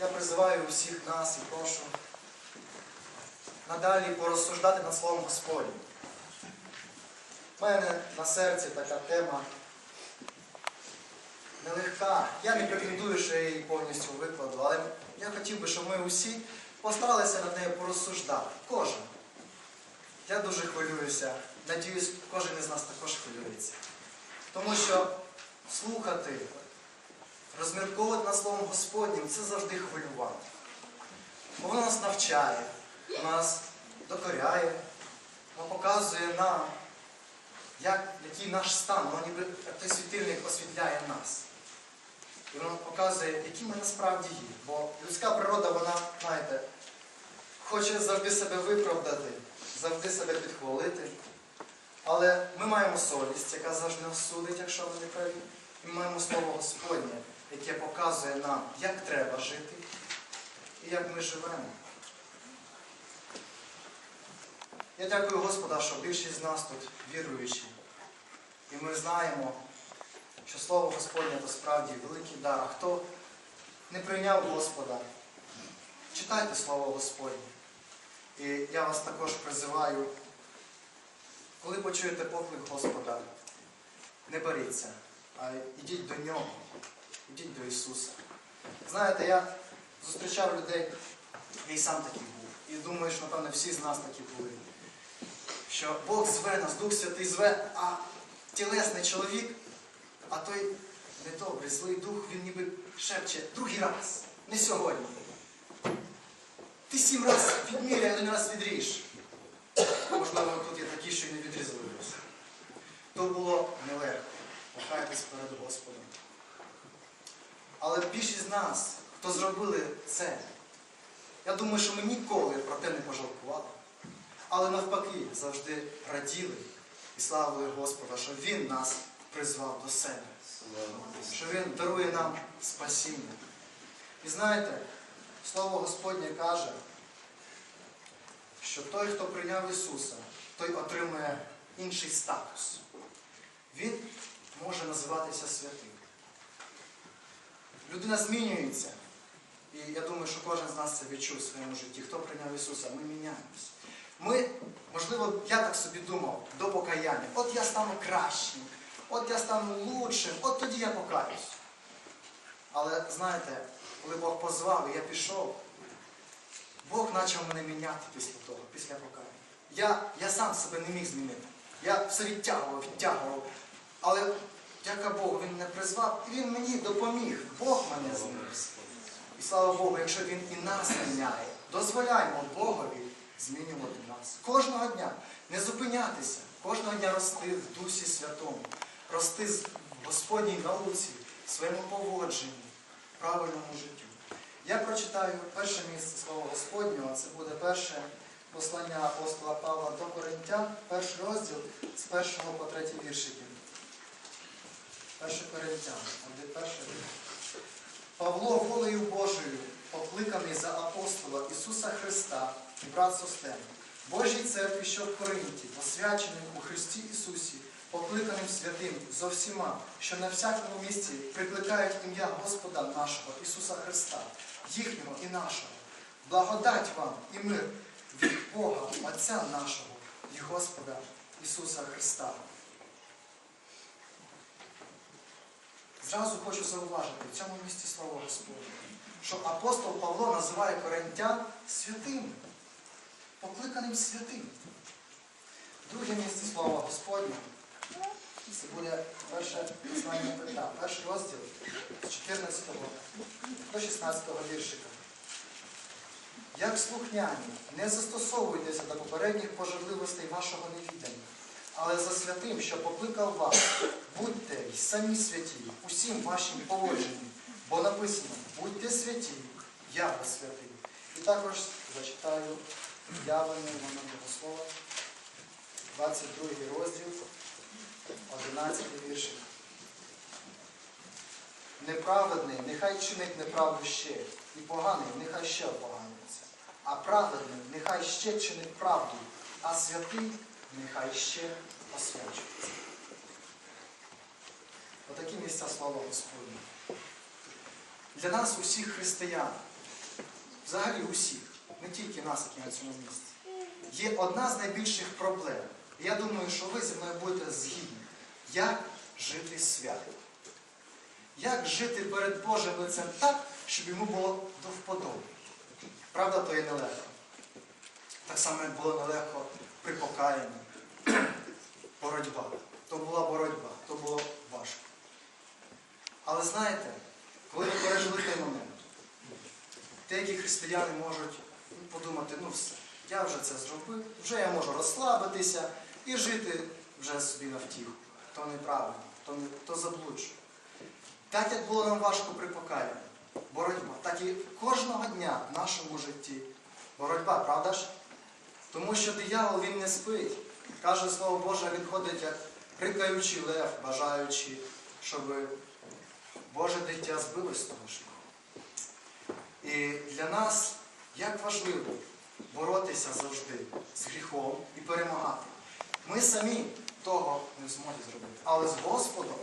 Я призиваю усіх нас і прошу надалі порозсуждати над Словом Господнім. У мене на серці така тема нелегка. Я не претендую, що я її повністю викладу, але я хотів би, щоб ми усі постаралися над нею порозсуждати. Кожен. Я дуже хвилююся. Надіюсь, кожен із нас також хвилюється. Тому що слухати, розмірковувати над Словом Господнім це завжди хвилювання. Бо воно нас навчає, нас докоряє, воно показує нам, як, який наш стан, воно ніби той світильник освітляє нас. І воно показує, які ми насправді є. Бо людська природа, вона, знаєте, хоче завжди себе виправдати, завжди себе підхвалити. Але ми маємо совість, яка завжди нас судить, якщо ми не праві. І ми маємо слово Господнє, яке показує нам, як треба жити і як ми живемо. Я дякую Господа, що більшість з нас тут віруючі. І ми знаємо, що Слово Господнє то справді великий дар. А хто не прийняв Господа, читайте Слово Господнє. І я вас також призиваю, коли почуєте поклик Господа, не боріться, а йдіть до Нього, йдіть до Ісуса. Знаєте, я зустрічав людей, я і сам такий був. І думаю, що, напевно, всі з нас такі були. Що Бог зве нас, Дух Святий зве, а тілесний чоловік, а той недобрий, злий дух, він ніби шепче другий раз, не сьогодні. Ти сім раз відміряй, один раз відріж. Можливо, тут є такі, що й не відрізали досі. То було нелегко. Покайтесь перед Господом. Але більшість з нас, хто зробили це, я думаю, що ми ніколи про те не пожалкували. Але навпаки, завжди раділи і славили Господа, що Він нас призвав до себе, що Він дарує нам спасіння. І знаєте, Слово Господнє каже, що той, хто прийняв Ісуса, той отримує інший статус. Він може називатися святим. Людина змінюється. І я думаю, що кожен з нас це відчув в своєму житті. Хто прийняв Ісуса, ми міняємося. Ми, можливо, я так собі думав до покаяння. От я стану кращим, от я стану лучшим, от тоді я покаюсь. Але знаєте, коли Бог позвав і я пішов, Бог почав мене міняти після того, після покаяння. Я, я сам себе не міг змінити. Я все відтягував, відтягував. Але, дяка Богу, Він мене призвав і Він мені допоміг. Бог мене змінився. І слава Богу, якщо Він і нас міняє, дозволяємо Богові змінювати нас. Кожного дня не зупинятися, кожного дня рости в Дусі Святому, рости в Господній науці, в своєму поводженні, правильному життю. Я прочитаю перше місце Слова Господнього, це буде перше послання апостола Павла до Коринтян, перший розділ з першого по третій віршики. Перше Коринтян, а де перше? Павло волею Божою, покликаний за апостола Ісуса Христа і брат Состен, Божій церкві, що в Коринті, посвяченим у Христі Ісусі, покликаним святим зо всіма, що на всякому місці прикликають ім'я Господа нашого Ісуса Христа, їхнього і нашого. Благодать вам і мир від Бога, Отця нашого і Господа Ісуса Христа. Зразу хочу зауважити в цьому місці слово Господне, що апостол Павло називає коринтян святими, покликаним святим. Друге місце слова Господнє це буде перше послання Петра, перший розділ з 14 до 16 віршика. Як слухняні, не застосовуйтеся до попередніх пожадливостей вашого невідання, але за святим, що покликав вас, будьте й самі святі, усім вашим поводженням, бо написано, будьте святі, я ви святий. І також зачитаю явлення Івана Богослова, 22 розділ, 11 віршик. Неправедний, нехай чинить неправду ще, і поганий, нехай ще опоганюється. А праведний, нехай ще чинить правду, а святий, нехай ще освячується. Отакі місця слава Господня. Для нас, усіх християн, взагалі усіх, не тільки нас, які на цьому місці, є одна з найбільших проблем. І я думаю, що ви зі мною будете згідні. Як жити свято? Як жити перед Божим лицем так, щоб йому було до вподоби? Правда, то є нелегко. Так само, як було нелегко при покаянні. Боротьба. То була боротьба, то було. Але знаєте, коли ви пережили той момент, деякі християни можуть подумати, ну все, я вже це зробив, вже я можу розслабитися і жити вже собі на втіху. То неправильно, то, не, то заблуджує. Так як було нам важко при покаянні, боротьба, так і кожного дня в нашому житті боротьба, правда ж? Тому що диявол він не спить. Каже слово Боже, він ходить як рикаючий лев, бажаючи, щоб Боже дитя збилось з того шляху. І для нас як важливо боротися завжди з гріхом і перемагати. Ми самі того не в змозі зробити, але з Господом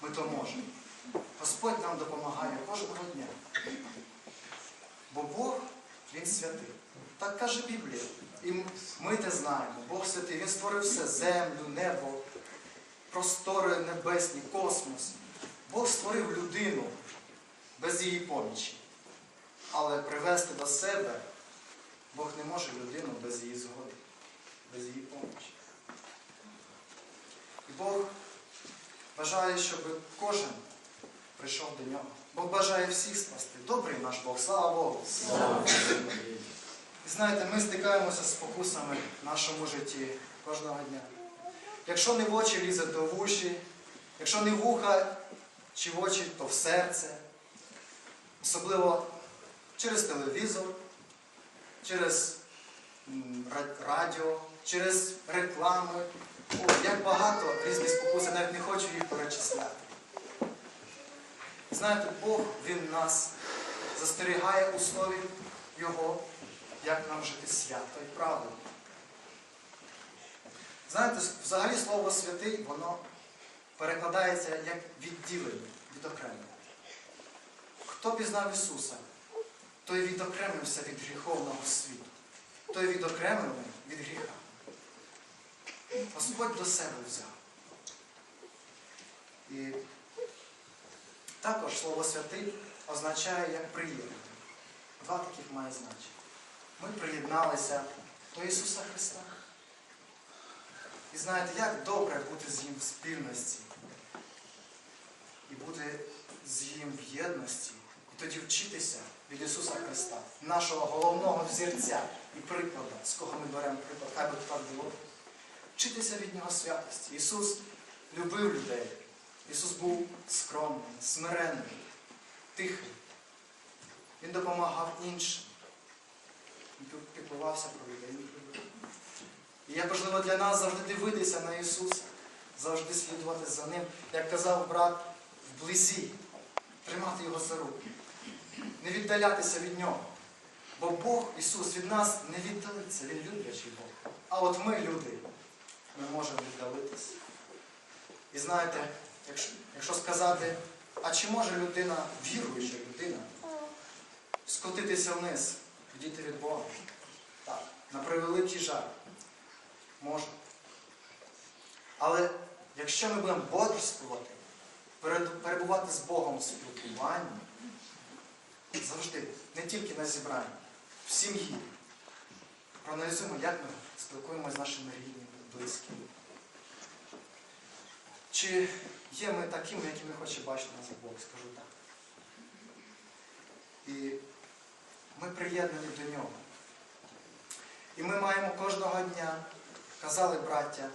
ми то можемо. Господь нам допомагає кожного дня. Бо Бог, Він святий. Так каже Біблія. І ми те знаємо. Бог святий. Він створив все землю, небо, простори небесні, космос. Бог створив людину без її помічі. Але привести до себе Бог не може людину без її згоди, без її помічі. І Бог бажає, щоб кожен прийшов до нього. Бог бажає всіх спасти. Добрий наш Бог, слава Богу! І знаєте, ми стикаємося з спокусами в нашому житті кожного дня. Якщо не в очі лізе, то в уші, якщо не в вуха чи в очі, то в серце. Особливо через телевізор, через радіо, через реклами. О, як багато різних спокус, я навіть не хочу їх перечисляти. Знаєте, Бог, Він нас застерігає у слові Його, як нам жити свято і правильно. Знаєте, взагалі слово святий, воно перекладається як відділення, відокремлення. Хто пізнав Ісуса, той відокремився від гріховного світу, той відокремлений від гріха. Господь до себе взяв. І також слово святий означає як приєднання. Два таких має значення. Ми приєдналися до Ісуса Христа. І знаєте, як добре бути з Ним в спільності і бути з Ним в єдності, і тоді вчитися від Ісуса Христа, нашого головного взірця і приклада, з кого ми беремо приклад, хай би так було. Вчитися від Нього святості. Ісус любив людей. Ісус був скромний, смиренний, тихий. Він допомагав іншим. Він піклувався про людей. І як важливо для нас завжди дивитися на Ісуса, завжди слідувати за Ним, як казав брат, вблизі, тримати Його за руки, не віддалятися від Нього. Бо Бог, Ісус, від нас не віддалиться, Він люблячий Бог. А от ми, люди, ми можемо віддалитися. І знаєте, якщо, якщо сказати, а чи може людина, віруюча людина, скотитися вниз, відійти від Бога? Так, на превеликий жаль. Може. Але якщо ми будемо бодрствувати, перебувати з Богом у спілкуванні, завжди, не тільки на зібранні, в сім'ї, проаналізуємо, як ми спілкуємося з нашими рідними, близькими. Чи є ми такими, якими хоче бачити нас Бог, скажу так. І ми приєднані до нього. І ми маємо кожного дня, казали браття,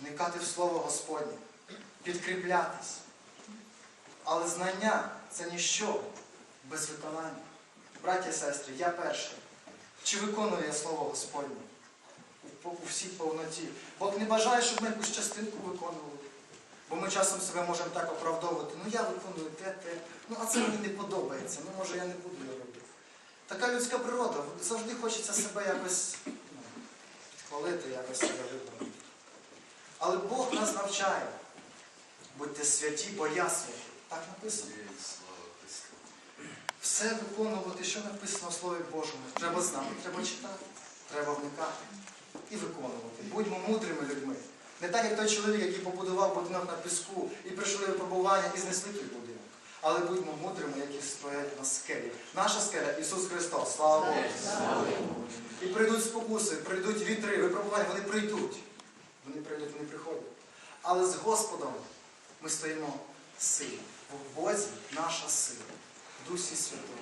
вникати в Слово Господнє, підкріплятись. Але знання це ніщо без виконання. Браття і сестри, я перший. Чи виконую я Слово Господнє у, всій повноті? Бог не бажає, щоб ми якусь частинку виконували. Бо ми часом себе можемо так оправдовувати, ну я виконую те, те, ну а це мені не подобається, ну може я не буду його робити. Така людська природа, завжди хочеться себе якось підхвалити, якось себе виправити. Але Бог нас навчає будьте святі, бо я святий. Так написано. Все виконувати, що написано в Слові Божому. Треба знати, треба читати, треба вникати і виконувати. Будьмо мудрими людьми. Не так, як той чоловік, який побудував будинок на піску і прийшли випробування і знесли той будинок. Але будьмо мудрими, які стоять на скелі. Наша скеля Ісус Христос. Слава Богу! І прийдуть спокуси, прийдуть вітри, випробування, вони прийдуть. Вони прийдуть, вони приходять. Але з Господом ми стоїмо сильно. В Бозі наша сила, в Дусі Святому.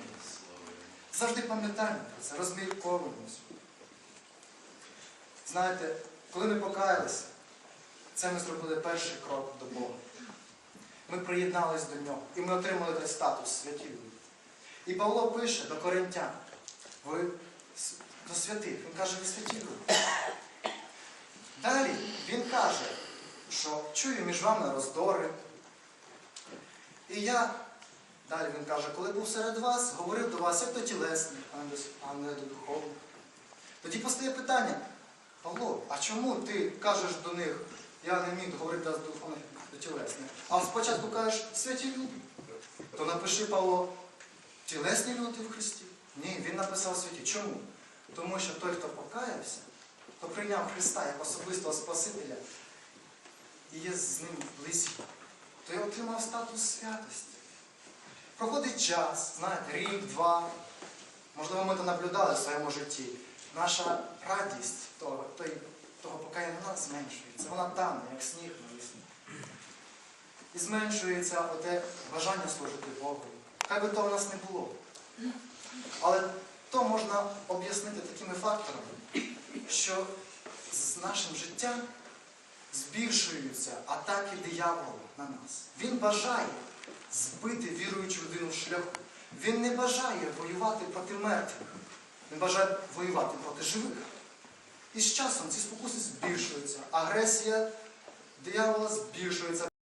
Завжди пам'ятаємо про це, розмірковуємося. Знаєте, коли ми покаялися, це ми зробили перший крок до Бога. Ми приєднались до нього і ми отримали той статус святі люди. І Павло пише до коринтян, ви до святих, він каже, ви святі люди. Далі він каже, що чую між вами роздори. І я, далі він каже, коли був серед вас, говорив до вас, як до тілесних, а не до- духовних. Тоді постає питання, Павло, а чому ти кажеш до них, я не міг говорити до духовних до тілесних, а спочатку кажеш святі люди? То напиши Павло, тілесні люди в Христі. Ні, він написав святі. Чому? Тому що той, хто покаявся, хто прийняв Христа як особистого Спасителя і є з ним близько, той отримав статус святості. Проходить час, знаєте, рік, два. Можливо, ми то наблюдали в своєму житті. Наша радість того, того покаяння зменшується. Вона тане, як сніг. І зменшується оте бажання служити Богу. Хай би то в нас не було. Але то можна об'яснити такими факторами, що з нашим життям збільшуються атаки диявола на нас. Він бажає збити віруючу людину з шляху. Він не бажає воювати проти мертвих. Він бажає воювати проти живих. І з часом ці спокуси збільшуються. Агресія диявола збільшується